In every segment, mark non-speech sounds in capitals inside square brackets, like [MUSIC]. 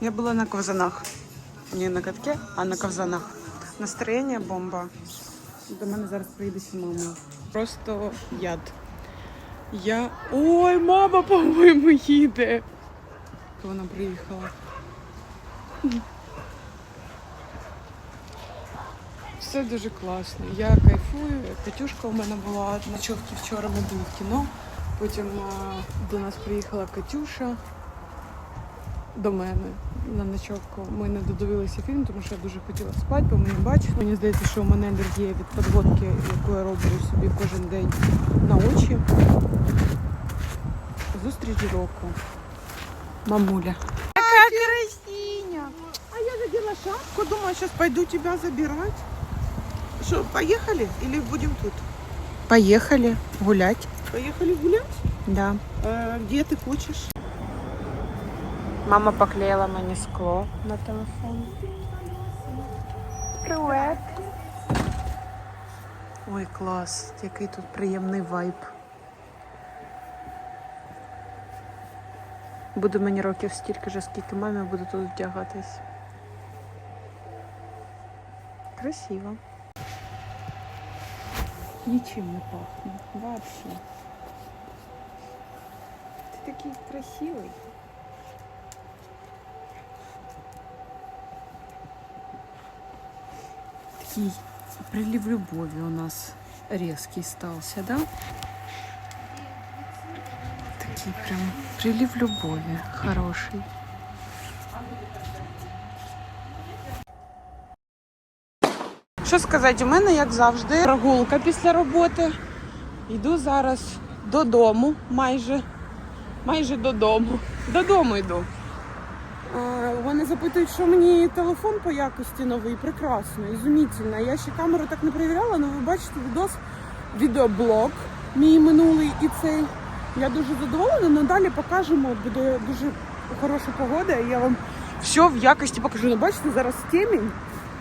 Я була на ковзанах. Не на катке, а на ковзанах. Настроєння бомба. До мене зараз приїдеться мама. Просто яд. Я. Ой, мама, по-моєму, їде. Вона приїхала. Все дуже класно. Я кайфую. Катюшка у мене була ночовки вчора ми були в кіно. Потім до нас приїхала Катюша до мене на ночовку. Ми не додивилися фільм, тому що я дуже хотіла спати, бо ми не бачили. Мені здається, що у мене алергія від подводки, яку я роблю собі кожен день на очі. Зустріч року. Мамуля. Какая красиня. А я надела шапку, думаю, сейчас пойду тебя забирать. Что, поехали или будем тут? Поїхали гулять. Поехали гулять? Да. А, где ты хочешь? Мама поклеїла мені скло на телефон. Привет. Ой, клас, який тут приємний вайб. Буде мені років стільки ж, скільки мамі буду тут вдягатись. Красиво. Нічим не пахне. Вообще. Ти такий красивий. Такий прилив любові у нас резкий стався, да? Такий прям прилив любові хороший. Що сказати, у мене, як завжди, прогулка після роботи. Йду зараз додому, майже, майже додому. Додому йду. Мене запитують, що мені телефон по якості новий, прекрасно, ізумітельно. Я ще камеру так не перевіряла, але ви бачите відос, відеоблог мій минулий і цей. Я дуже задоволена, але далі покажемо. Буде дуже хороша погода, і я вам все в якості покажу. Ну, бачите, зараз темінь.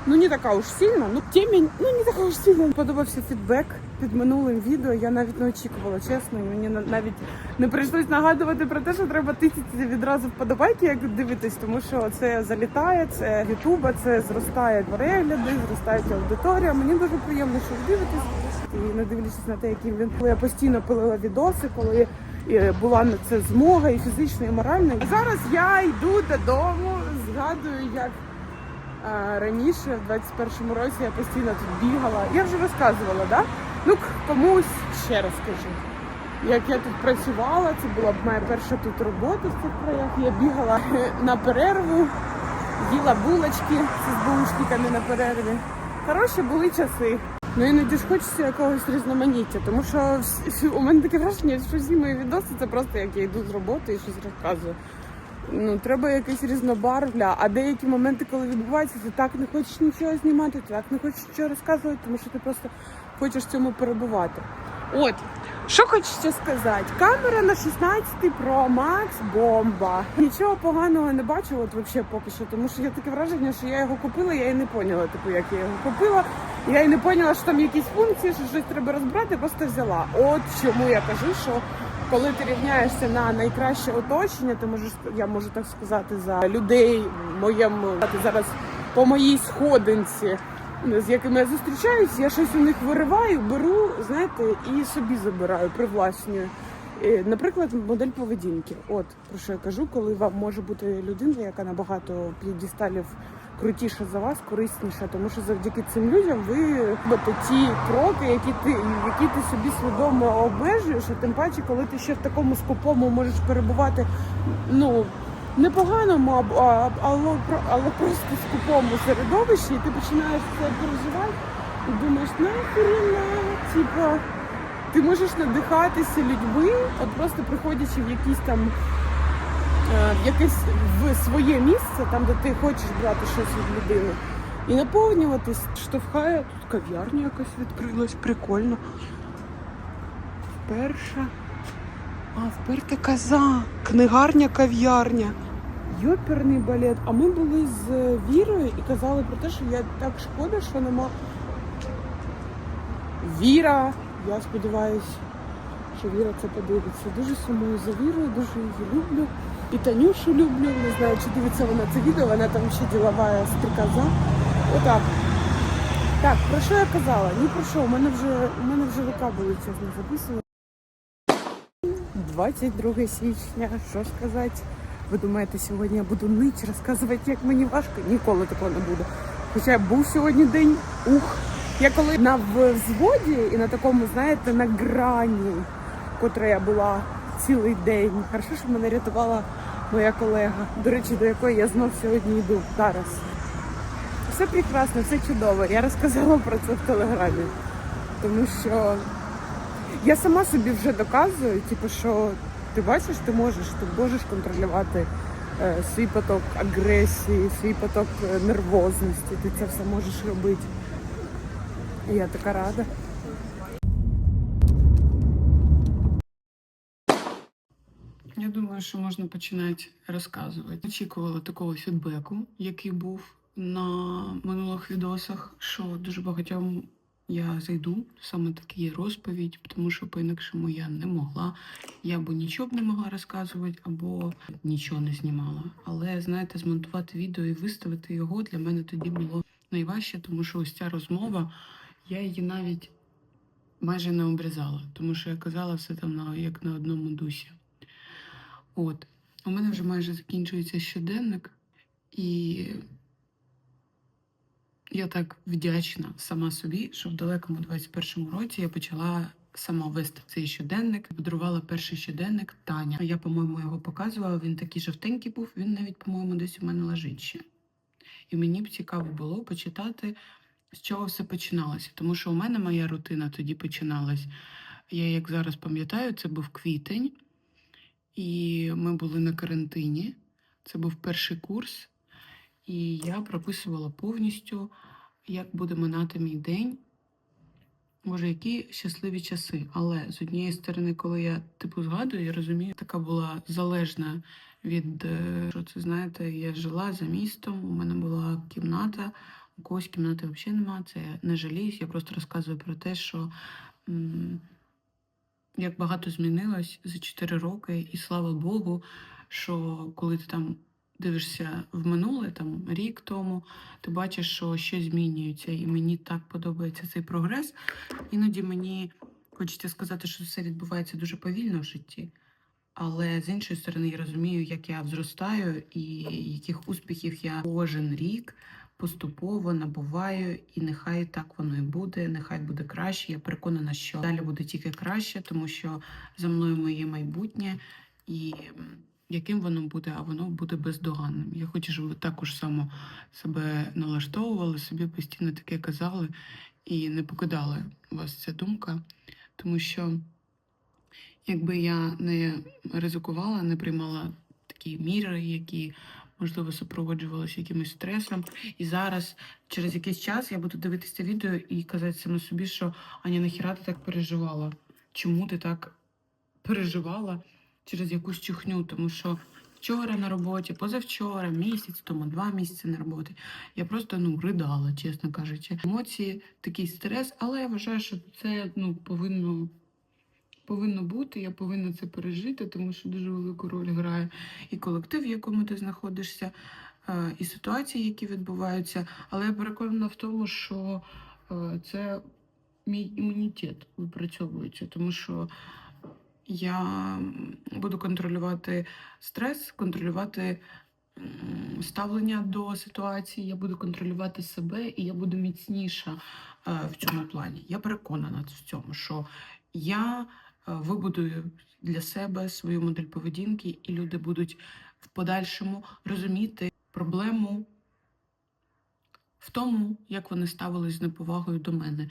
Ну не така уж сильна, ну темінь, ну не така уж сильна. Подобався фідбек під минулим відео. Я навіть не очікувала, чесно. і Мені на- навіть не прийшлось нагадувати про те, що треба тисяти відразу вподобайки, як дивитись, тому що це залітає, це ютуба, це зростає перегляди, зростає аудиторія. Мені дуже приємно, що ви. І не дивлячись на те, яким він коли я постійно пилила відоси, коли е, була на це змога і фізична, і моральна. І зараз я йду додому, згадую, як раніше, в 21-му році, я постійно тут бігала. Я вже розказувала, да? Ну, комусь ще раз скажу. Як я тут працювала, це була б моя перша тут робота в цих краях. Я бігала на перерву, їла булочки з бушниками на перерві. Хороші були часи. Ну іноді ж хочеться якогось різноманіття, тому що у мене таке враження, що всі мої відоси це просто як я йду з роботи і щось розказую. Ну, треба якийсь різнобарвля, а деякі моменти, коли відбуваються, ти так не хочеш нічого знімати, ти так не хочеш нічого розказувати, тому що ти просто хочеш в цьому перебувати. От, що хочеться сказати? Камера на 16 Pro Max бомба. Нічого поганого не бачу, от взагалі поки що, тому що я таке враження, що я його купила, я і не поняла, типу, як я його купила. Я і не поняла, що там якісь функції, що щось треба розбирати, просто взяла. От чому я кажу, що коли ти рівняєшся на найкраще оточення, ти можеш я можу так сказати за людей моєму зараз по моїй сходинці, з якими я зустрічаюсь, я щось у них вириваю, беру, знаєте, і собі забираю, привласнюю. Наприклад, модель поведінки. От про що я кажу, коли вам може бути людина, яка набагато п'єдісталів крутіша за вас, корисніша, тому що завдяки цим людям ви робите ті кроки, які ти які ти собі свідомо обмежуєш, а тим паче, коли ти ще в такому скупому можеш перебувати, ну. Непоганому, або- а- але, але просто скупому середовищі, і ти починаєш це переживати і думаєш, нахрена, типа, ти можеш надихатися людьми, от просто приходячи в якісь там в якесь в своє місце, там де ти хочеш брати щось від людини, і наповнюватись, штовхає тут кав'ярня якась відкрилась, прикольно. Вперше. А, вперте коза, книгарня, кав'ярня. Йоперний балет. А ми були з Вірою і казали про те, що я так шкода, що нема. Віра, я сподіваюся, що Віра це подивиться. Дуже сумую за Вірою, дуже її люблю. І Танюшу люблю. Не знаю, чи дивиться вона це відео, вона там ще ділова стрікоза. Отак. Так, про що я казала? Ні про що. У мене вже, у мене вже рука болить, чесно записую. 22 січня, що ж сказати? Ви думаєте, сьогодні я буду нить, розказувати, як мені важко? Ніколи такого не буде. Хоча був сьогодні день ух. Я коли на взводі і на такому, знаєте, на грані, котра я була цілий день. Хорошо, що мене рятувала моя колега, до речі, до якої я знов сьогодні йду зараз. Все прекрасно, все чудово. Я розказала про це в телеграмі. Тому що я сама собі вже доказую, типу, що ти бачиш, ти можеш, ти можеш контролювати е, свій поток агресії, свій поток е, нервозності. Ти це все можеш робити. І я така рада. Я думаю, що можна починати розказувати. Очікувала такого фідбеку, який був на минулих відосах, що дуже багатьом я зайду саме такі розповідь, тому що по-інакшому я не могла. Я або нічого б не могла розказувати, або нічого не знімала. Але знаєте, змонтувати відео і виставити його для мене тоді було найважче, тому що ось ця розмова, я її навіть майже не обрізала, тому що я казала все там на як на одному дусі. От, у мене вже майже закінчується щоденник, і я так вдячна сама собі, що в далекому 21-му році я почала сама вести цей щоденник. Подарувала перший щоденник Таня. Я, по-моєму, його показувала. Він такий жовтенький був. Він навіть, по-моєму, десь у мене лежить ще. І мені б цікаво було почитати, з чого все починалося. Тому що у мене моя рутина тоді починалась. Я, як зараз пам'ятаю, це був квітень, і ми були на карантині. Це був перший курс, і я прописувала повністю, як буде минати мій день. Боже, які щасливі часи. Але з однієї сторони, коли я типу згадую, я розумію, така була залежна від е, що це знаєте, я жила за містом, у мене була кімната, у когось кімнати взагалі нема. Це я не жаліюсь. Я просто розказую про те, що як багато змінилось за 4 роки, і слава Богу, що коли ти там дивишся в минуле, там рік тому, ти бачиш, що щось змінюється, і мені так подобається цей прогрес. Іноді мені хочеться сказати, що все відбувається дуже повільно в житті. Але з іншої сторони, я розумію, як я зростаю і яких успіхів я кожен рік поступово набуваю, і нехай так воно і буде, нехай буде краще. Я переконана, що далі буде тільки краще, тому що за мною моє майбутнє, і яким воно буде, а воно буде бездоганним. Я хочу, щоб ви також само себе налаштовували, собі постійно таке казали і не покидали вас ця думка, тому що. Якби я не ризикувала, не приймала такі міри, які можливо супроводжувалися якимось стресом. І зараз, через якийсь час, я буду дивитися відео і казати саме собі, що Аня, нахіра ти так переживала? Чому ти так переживала через якусь чухню? Тому що вчора на роботі, позавчора, місяць тому, два місяці на роботі. Я просто ну ридала, чесно кажучи. Емоції, такий стрес, але я вважаю, що це ну повинно повинно бути, я повинна це пережити, тому що дуже велику роль грає і колектив, в якому ти знаходишся, е, і ситуації, які відбуваються. Але я переконана в тому, що е, це мій імунітет випрацьовується, тому що я буду контролювати стрес, контролювати ставлення до ситуації, я буду контролювати себе і я буду міцніша е, в цьому плані. Я переконана в цьому, що я вибудую для себе свою модель поведінки, і люди будуть в подальшому розуміти проблему в тому, як вони ставились з неповагою до мене.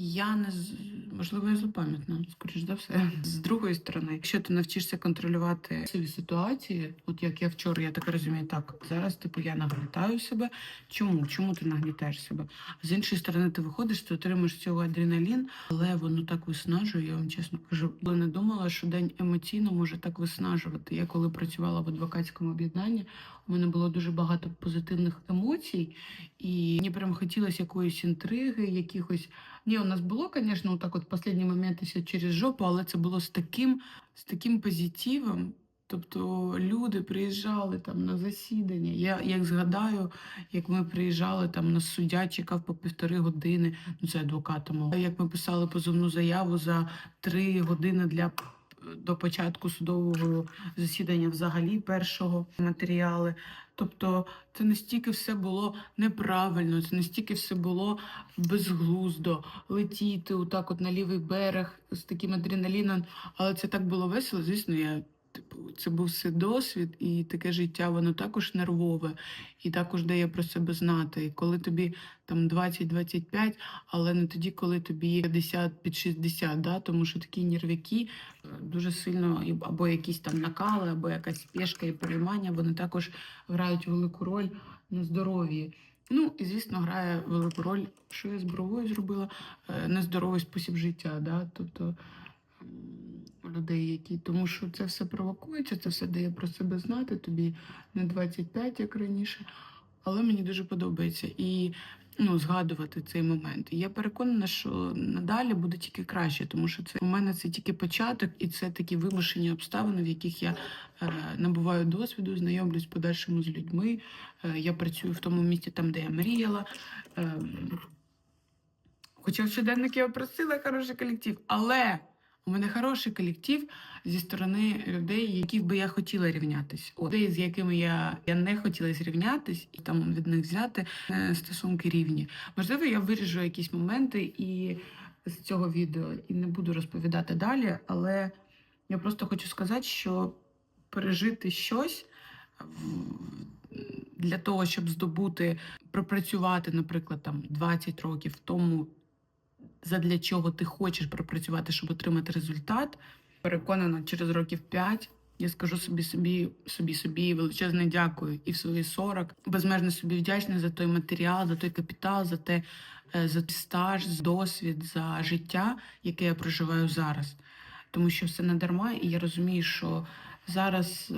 Я не з- можливо, я злопам'ятна, скоріш за все. З другої сторони, якщо ти навчишся контролювати ці ситуації, от як я вчора, я так розумію, так зараз, типу, я нагнітаю себе. Чому? Чому ти нагнітаєш себе? З іншої сторони, ти виходиш, ти отримуєш цього адреналін, але воно так виснажує, я вам чесно кажу. Я не думала, що день емоційно може так виснажувати. Я коли працювала в адвокатському об'єднанні, у мене було дуже багато позитивних емоцій, і мені прям хотілося якоїсь інтриги, якихось Ні, у нас було, звісно, так от останні моменти ще через жопу, але це було з таким, з таким позитивом. Тобто люди приїжджали там на засідання. Я як згадаю, як ми приїжджали там на суддя чекав по півтори години. Ну це адвокатом. Як ми писали позовну заяву за три години для до початку судового засідання, взагалі першого матеріали. Тобто, це настільки все було неправильно, це настільки все було безглуздо летіти отак, от на лівий берег з таким адреналіном. Але це так було весело. Звісно, я типу, це був все досвід, і таке життя, воно також нервове, і також дає про себе знати. І коли тобі там 20-25, але не тоді, коли тобі 50 під 60, да? тому що такі нервяки е, дуже сильно або якісь там накали, або якась спешка і переймання, вони також грають велику роль на здоров'ї. Ну, і звісно, грає велику роль, що я з бровою зробила, е, нездоровий спосіб життя. Да? Тобто людей, які. Тому що це все провокується, це все дає про себе знати, тобі не 25, як раніше. Але мені дуже подобається і ну, згадувати цей момент. І я переконана, що надалі буде тільки краще, тому що це у мене це тільки початок, і це такі вимушені обставини, в яких я е, набуваю досвіду, знайомлюсь подальшому з людьми. Е, я працюю в тому місці, там, де я мріяла. Е, хоча в щоденник я просила хороший колектив, але у мене хороший колектив зі сторони людей, яких би я хотіла рівнятись. От, Людей, з якими я, я не хотіла зрівнятись, і там від них взяти е, стосунки рівні. Можливо, я виріжу якісь моменти і з цього відео і не буду розповідати далі, але я просто хочу сказати, що пережити щось для того, щоб здобути, пропрацювати, наприклад, там 20 років тому, задля чого ти хочеш пропрацювати, щоб отримати результат. Переконана, через років 5 я скажу собі собі, собі собі величезне дякую і в свої 40. Безмежно собі вдячна за той матеріал, за той капітал, за те, е, за стаж, за досвід, за життя, яке я проживаю зараз. Тому що все не дарма, і я розумію, що зараз.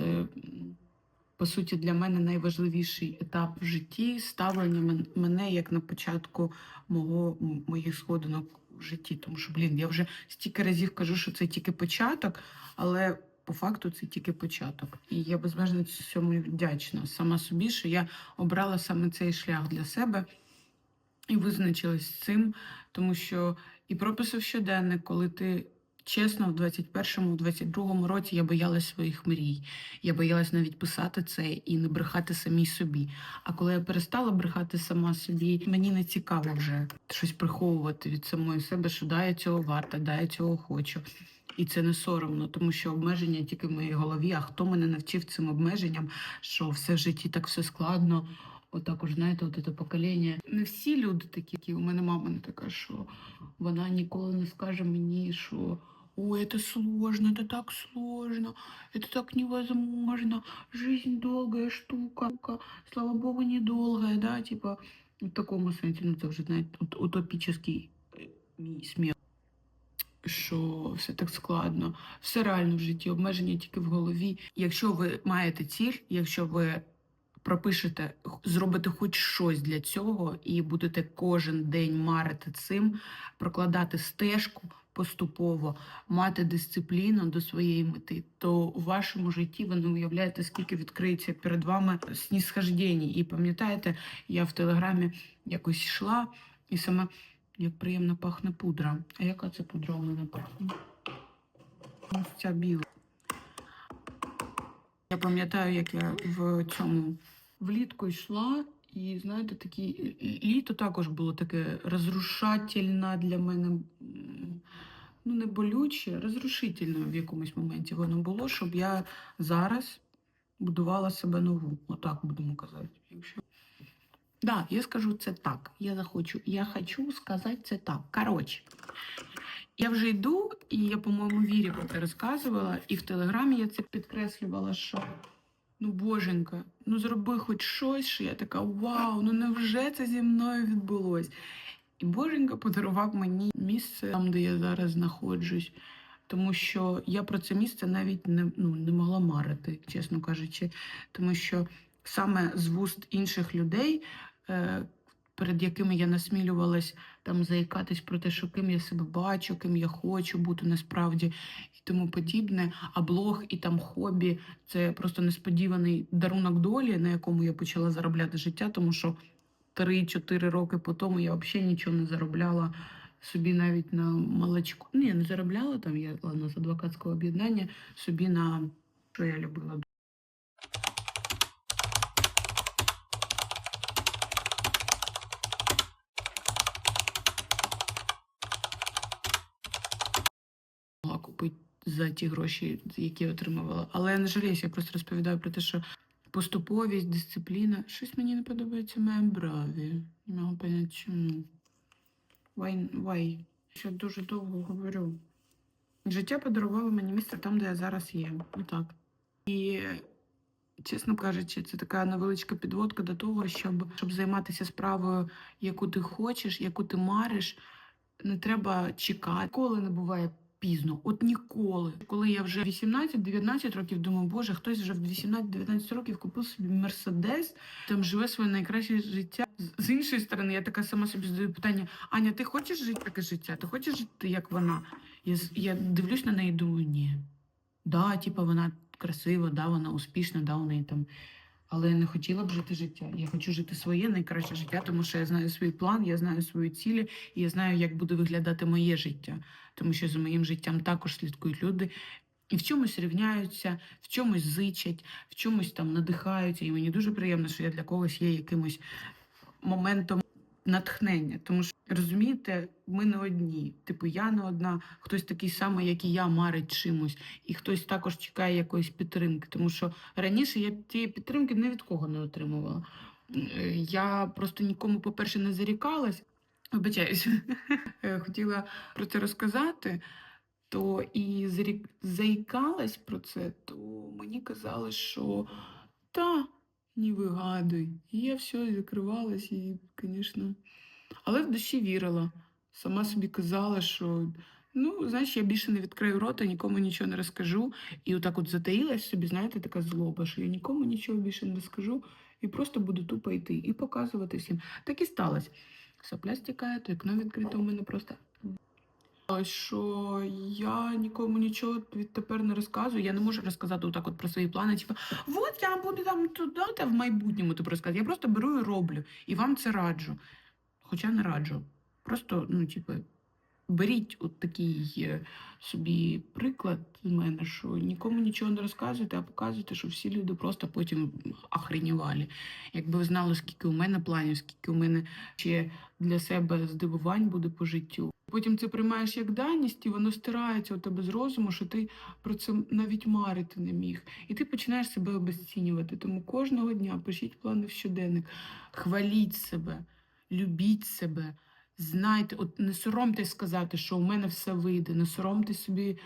По суті, для мене найважливіший етап в житті ставлення мене як на початку мого моїх сходинок в житті. Тому що, блін, я вже стільки разів кажу, що це тільки початок, але по факту це тільки початок. І я безмежно цьому вдячна сама собі, що я обрала саме цей шлях для себе і визначилась з цим, тому що і прописав щоденник, коли ти. Чесно, в 21-му, в 22-му році я боялась своїх мрій. Я боялась навіть писати це і не брехати самій собі. А коли я перестала брехати сама собі, мені не цікаво вже щось приховувати від самої себе, що да, я цього варта, да, я цього хочу. І це не соромно, тому що обмеження тільки в моїй голові. А хто мене навчив цим обмеженням, що все в житті так все складно. Отак уж, знаєте, от це покоління. Не всі люди такі, які у мене мама не така, що вона ніколи не скаже мені, що ой, це сложно, це так сложно, це так невозможно, жизнь довга штука, слава Богу, недолгая, да, типа, в такому сенсі, ну це вже, знаєте, утопічний е, мій сміх. Що все так складно, все реально в житті, обмеження тільки в голові. Якщо ви маєте ціль, якщо ви пропишете, зробите хоч щось для цього і будете кожен день марити цим, прокладати стежку поступово, мати дисципліну до своєї мети, то у вашому житті ви не уявляєте, скільки відкриється перед вами снісхождень. І пам'ятаєте, я в телеграмі якось йшла і саме як приємно пахне пудра. А яка це пудра у мене пахне? Ця біла. Я пам'ятаю, як я в цьому влітку йшла, і знаєте, такі літо також було таке розрушательне для мене. Ну, не болюче, розрушительне в якомусь моменті воно було, щоб я зараз будувала себе нову. Отак будемо казати. Якщо... Да, я скажу це так. Я захочу. Я хочу сказати це так. Коротше, я вже йду, і я, по-моєму, Вірі про це розказувала, і в телеграмі я це підкреслювала, що ну боженька, ну зроби хоч щось, що я така вау, ну невже це зі мною відбулось? І боженька подарував мені місце там, де я зараз знаходжусь. Тому що я про це місце навіть не, ну, не могла марити, чесно кажучи. Тому що саме з вуст інших людей е, перед якими я насмілювалась там заїкатись про те, що ким я себе бачу, ким я хочу бути насправді і тому подібне. А блог і там хобі це просто несподіваний дарунок долі, на якому я почала заробляти життя, тому що 3-4 роки по тому я взагалі нічого не заробляла собі навіть на молочку. Ні, не заробляла там, я ладно, з адвокатського об'єднання собі на що я любила. Могла купити за ті гроші, які отримувала. Але я не жаліюся, я просто розповідаю про те, що поступовість, дисципліна. Щось мені не подобається моєму браві. Не можу поняти, чому. Why? Why? Ще дуже довго говорю. Життя подарувало мені місце там, де я зараз є. Отак. І, чесно кажучи, це така невеличка підводка до того, щоб, щоб займатися справою, яку ти хочеш, яку ти мариш. Не треба чекати. Ніколи не буває пізно. От ніколи. Коли я вже 18-19 років думаю, боже, хтось вже в 18-19 років купив собі мерседес, там живе своє найкраще життя. З- іншої сторони, я така сама собі задаю питання: Аня, ти хочеш жити таке життя? Ти хочеш жити, як вона? Я, я дивлюсь на неї думаю, ні. Да, типу, вона красива, да, вона успішна, да, у неї там. Але я не хотіла б жити життя. Я хочу жити своє найкраще життя, тому що я знаю свій план, я знаю свої цілі, і я знаю, як буде виглядати моє життя. Тому що за моїм життям також слідкують люди. І в чомусь рівняються, в чомусь зичать, в чомусь там надихаються. І мені дуже приємно, що я для когось є якимось моментом натхнення. Тому що розумієте, ми не одні. Типу, я не одна, хтось такий самий, як і я, марить чимось, і хтось також чекає якоїсь підтримки. Тому що раніше я тієї підтримки ні від кого не отримувала. Е, Я просто нікому, по-перше, не зарікалась. Вибачаюсь, [LAUGHS] Е, хотіла про це розказати. То і зарік... заїкалась про це, то мені казали, що та, не вигадуй. І я все закривалась, і, звісно. Але в душі вірила. Сама собі казала, що ну, знаєш, я більше не відкрию рота, нікому нічого не розкажу. І отак от затаїлась собі, знаєте, така злоба, що я нікому нічого більше не розкажу і просто буду тупо йти і показувати всім. Так і сталося. Сопля стікає, то вікно відкрите у мене просто. Що я нікому нічого відтепер не розказую. Я не можу розказати отак от про свої плани. Типу, от я буду там туди та в майбутньому тобі розказати. Я просто беру і роблю. І вам це раджу. Хоча не раджу. Просто, ну, типу, беріть от такий е, собі приклад з мене, що нікому нічого не розказуйте, а показуйте, що всі люди просто потім охренівалі. Якби ви знали, скільки у мене планів, скільки у мене ще для себе здивувань буде по життю. Потім це приймаєш як даність, і воно стирається у тебе з розуму, що ти про це навіть марити не міг. І ти починаєш себе обесцінювати. Тому кожного дня пишіть плани в щоденник, хваліть себе, любіть себе. Знайте, от не соромтесь сказати, що у мене все вийде, не соромтесь собі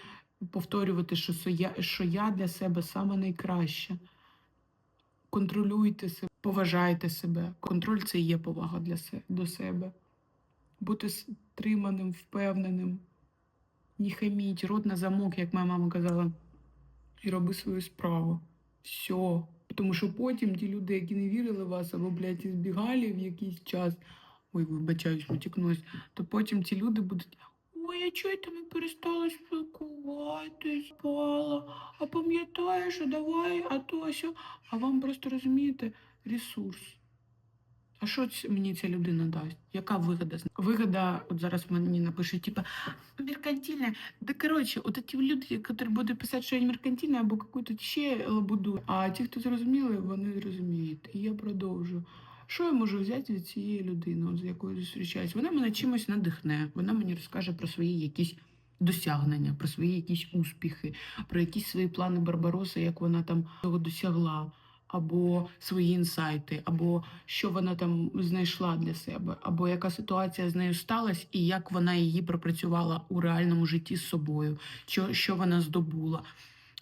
повторювати, що, я, що я для себе саме найкраща. Контролюйте себе, поважайте себе. Контроль це є повага для се- до себе. Бути стриманим, впевненим, не хаміть, рот на замок, як моя мама казала, і роби свою справу. Все. Тому що потім ті люди, які не вірили в вас, або, блядь, і збігали в якийсь час, ой, вибачаюсь, утікнусь, то потім ці люди будуть. Ой, а чого ти ми перестала спілкуватись, Пала? А пам'ятаєш, а давай, а то сьо. А вам просто розумієте ресурс. А що мені ця людина дасть? Яка вигода? Вигода, от зараз мені напишуть, типа, меркантильна. Да коротше, от ті люди, які будуть писати, що я меркантильна, або какую-то ще лабуду. А ті, хто зрозуміли, вони зрозуміють. І я продовжу. Що я можу взяти від цієї людини, з якою зустрічаюсь? Вона мене чимось надихне, вона мені розкаже про свої якісь досягнення, про свої якісь успіхи, про якісь свої плани Барбароси, як вона там того досягла, або свої інсайти, або що вона там знайшла для себе, або яка ситуація з нею сталася, і як вона її пропрацювала у реальному житті з собою, що, що вона здобула.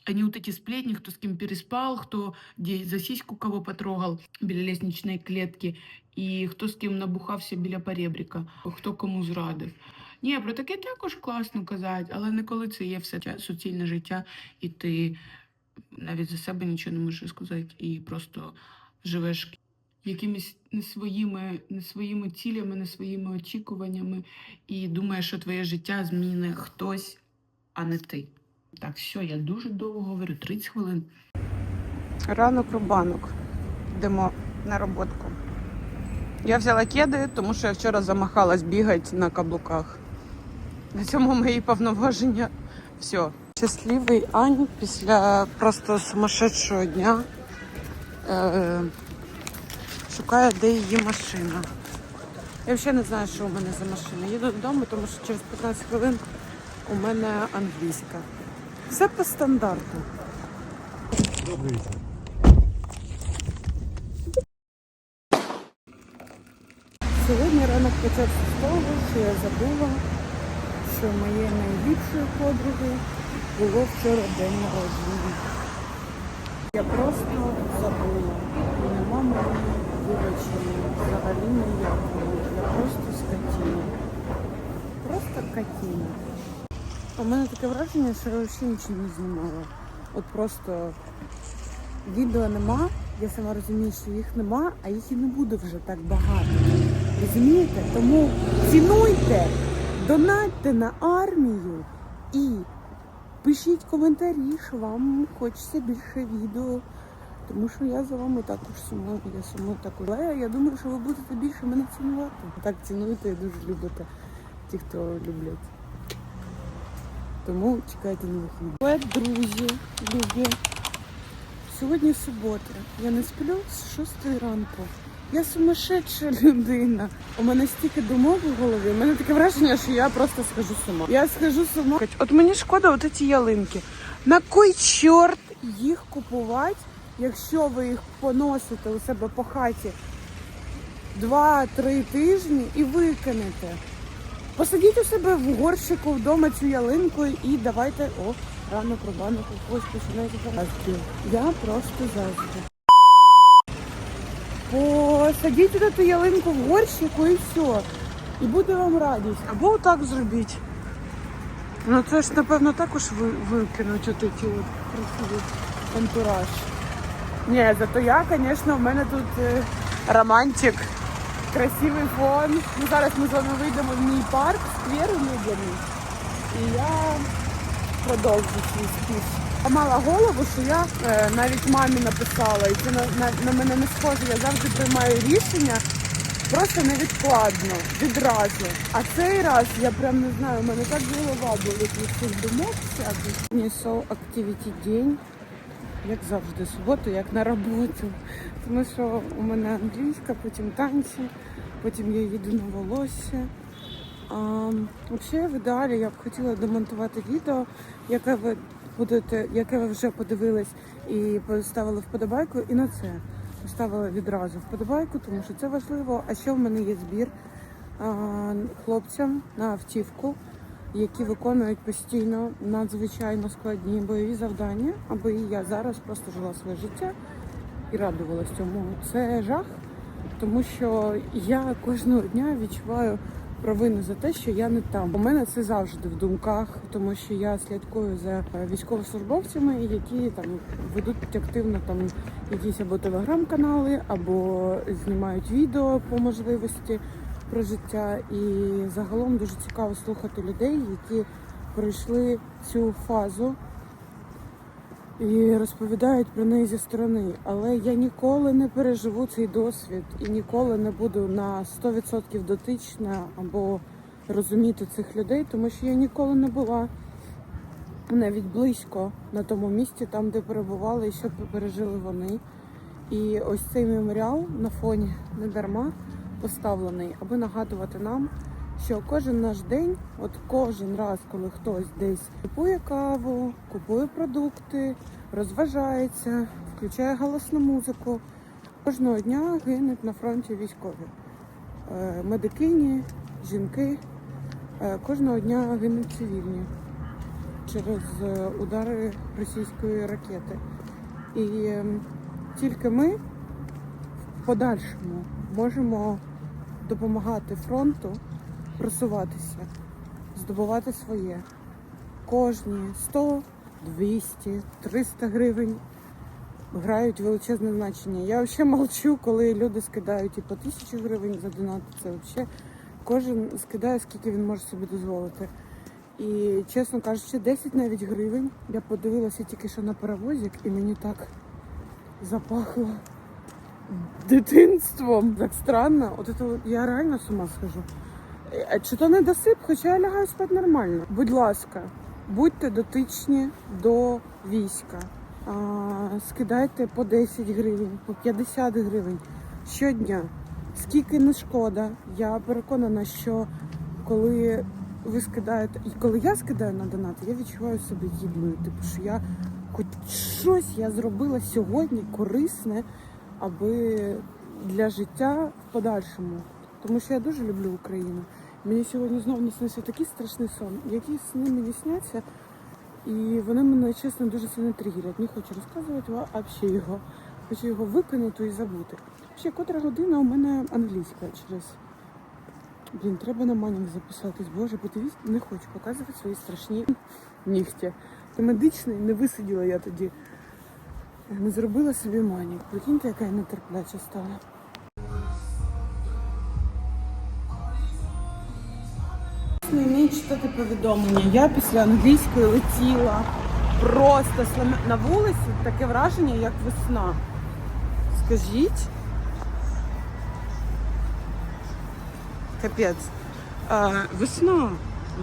Не вот эти сплетни, кто с кем переспал, кто где за сиську кого потрогал біля лестничної клетки, і хто з ким набухався біля поребрика, хто кому зрадив. Ні, про таке також класно казати, але не коли це є все суцільне життя, і ти навіть за себе нічого не можеш сказати, і просто живеш якимись не своїми, не своїми цілями, не своїми очікуваннями, і думаєш, що твоє життя зміни хтось, а не ти. Так, все, я дуже довго говорю, 30 хвилин. Ранок рубанок. Йдемо на роботку. Я взяла кеди, тому що я вчора замахалась бігати на каблуках. На цьому мої повноваження. Все. Щасливий Ань після просто сумасшедшого дня е, шукає, де її машина. Я взагалі не знаю, що у мене за машина. Їду додому, тому що через 15 хвилин у мене англійська. Все по стандарту. Сьогодні ранок почався з того, що я забула, що моєї найліпшої подруги було вчора день народження. Я просто забула. І нема моєї вибачення взагалі ніякого. Я просто скотіна. Просто катіна. У мене таке враження, що я взагалі нічого не знімала. От просто відео нема, я сама розумію, що їх нема, а їх і не буде вже так багато. Розумієте? Тому цінуйте, донатьте на армію і пишіть коментарі, що вам хочеться більше відео. Тому що я за вами також сумую, я сумую також. Але я думаю, що ви будете більше мене цінувати. Так цінуєте і дуже любите ті, хто люблять. Тому чекайте нових відео. Друзі, любі. Сьогодні субота. Я не сплю з 6 ранку. Я сумасшедша людина. У мене стільки думок в голові. У мене таке враження, що я просто схожу з. Я схожу з. От мені шкода от ці ялинки. На кой чорт їх купувати, якщо ви їх поносите у себе по хаті 2-3 тижні і викинете. Посадіть у себе в горщику вдома цю ялинку і давайте. О, рано пробанок, ось починається гаразд. Я просто завжди. Посадіть туди ту ялинку в горщику і все. І буде вам радість. Або так зробіть. Ну це ж, напевно, також ви, викинуть от ці от красиві антураж. Ні, зато я, звісно, в мене тут е, романтик, красивий фон. Ну, зараз ми з вами вийдемо в мій парк, сквер улюблений. І я продовжу свій спіч. Я мала голову, що я е, навіть мамі написала, і це на, на, на мене не схоже. Я завжди приймаю рішення просто невідкладно, відразу. А цей раз я прям не знаю, у мене так голова болить від цих думок всяких. So activity день, як завжди, суботу, як на роботу. Тому що у мене англійська, потім танці, потім я їду на волосся. А, взагалі, в ідеалі я б хотіла демонтувати відео, яке ви будете, яке ви вже подивились і поставили вподобайку, і на це поставила відразу вподобайку, тому що це важливо. А ще в мене є збір а, хлопцям на автівку, які виконують постійно надзвичайно складні бойові завдання, аби я зараз просто жила своє життя і радувалась цьому. Це жах, тому що я кожного дня відчуваю провину за те, що я не там. У мене це завжди в думках, тому що я слідкую за е, військовослужбовцями, які там ведуть активно там якісь або телеграм-канали, або знімають відео по можливості про життя. І загалом дуже цікаво слухати людей, які пройшли цю фазу і розповідають про неї зі сторони. Але я ніколи не переживу цей досвід і ніколи не буду на 100% дотична або розуміти цих людей, тому що я ніколи не була навіть близько на тому місці, там, де перебували і що пережили вони. І ось цей меморіал на фоні не дарма поставлений, аби нагадувати нам, що кожен наш день, от кожен раз, коли хтось десь купує каву, купує продукти, розважається, включає голосну музику, кожного дня гинуть на фронті військові. Е, Медикині, жінки, е, кожного дня гинуть цивільні через е, удари російської ракети. І ем, тільки ми в подальшому можемо допомагати фронту просуватися, здобувати своє. Кожні 100, 200, 300 гривень грають величезне значення. Я взагалі молчу, коли люди скидають і по тисячу гривень за донат. Це взагалі кожен скидає, скільки він може собі дозволити. І чесно кажучи, 10 навіть гривень. Я подивилася тільки що на паровозик, і мені так запахло дитинством. Так странно. От це я реально з ума схожу. Е, Чи то не досип, хоча я лягаю спати нормально. Будь ласка, будьте дотичні до війська. А, скидайте по 10 гривень, по 50 гривень щодня. Скільки не шкода. Я переконана, що коли ви скидаєте, і коли я скидаю на донат, я відчуваю себе гідною. Типу, що я хоч щось я зробила сьогодні корисне, аби для життя в подальшому. Тому що я дуже люблю Україну. Мені сьогодні знову наснився такий страшний сон. Які сни мені сняться, і вони мене чесно дуже сильно тригерять. Не хочу розказувати вам взагалі його. Хочу його виконати і забути. Ще котра година у мене англійська через. Блін, треба на манінг записатись. Боже, подивіться, не хочу показувати свої страшні нігті. Медичний не висиділа я тоді. Не зробила собі манік. Прикиньте, яка я нетерпляча стала. Не вмію читати повідомлення. Я після англійської летіла просто на вулиці таке враження, як весна. Скажіть. Капець. А, весна.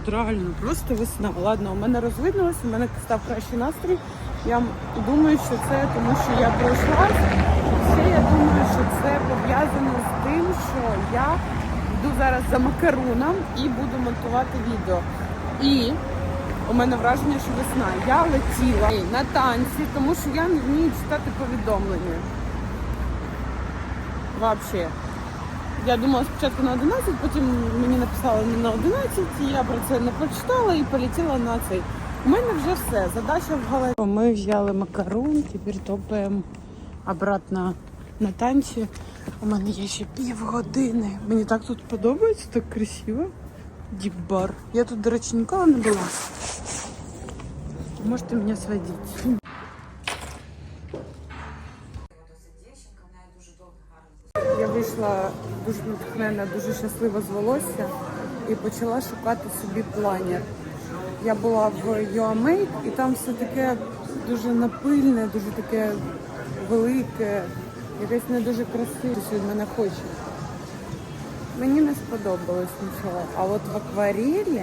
От реально, просто весна. Ладно, у мене розвиднулося, у мене став кращий настрій. Я думаю, що це тому, що я пройшлась. Ще я думаю, що це пов'язано з тим, що я йду зараз за макаруном і буду монтувати відео. І у мене враження, що весна. Я летіла на танці, тому що я не вмію читати повідомлення. Вообще. Я думала спочатку на 11, потім мені написали не на 11, і я про це не прочитала і полетіла на цей. У мене вже все, задача в голові. Ми взяли макарон, тепер топаємо обратно на танці. У мене є ще півгодини. Мені так тут подобається, так красиво. Діпбар. Я тут, до речі, ніколи не була. Можете мене сводити. Я вийшла дуже натхнена, дуже щаслива з волосся і почала шукати собі планер. Я була в UAMake і там все таке дуже напильне, дуже таке велике, якесь не дуже красиве, що від мене хоче. Мені не сподобалось нічого. А от в акварелі,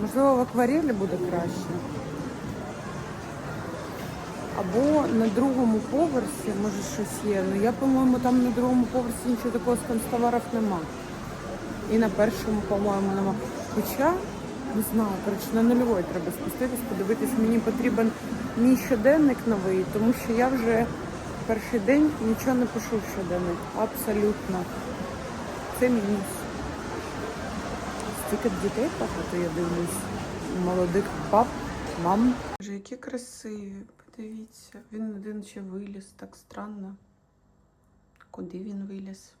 можливо, в акварелі буде краще. Або на другому поверсі, може щось є. Ну я, по-моєму, там на другому поверсі нічого такого з канцтоварів нема. І на першому, по-моєму, нема. Хоча, не знаю, коротше, на нульовий треба спуститись, подивитись, мені потрібен мій щоденник новий, тому що я вже перший день нічого не пишу в щоденник. Абсолютно. Це мінус. Стільки дітей багато я дивлюсь. Молодих пап, мам. Боже, які красиві. Подивіться, він один ще виліз, так странно. Куди він виліз?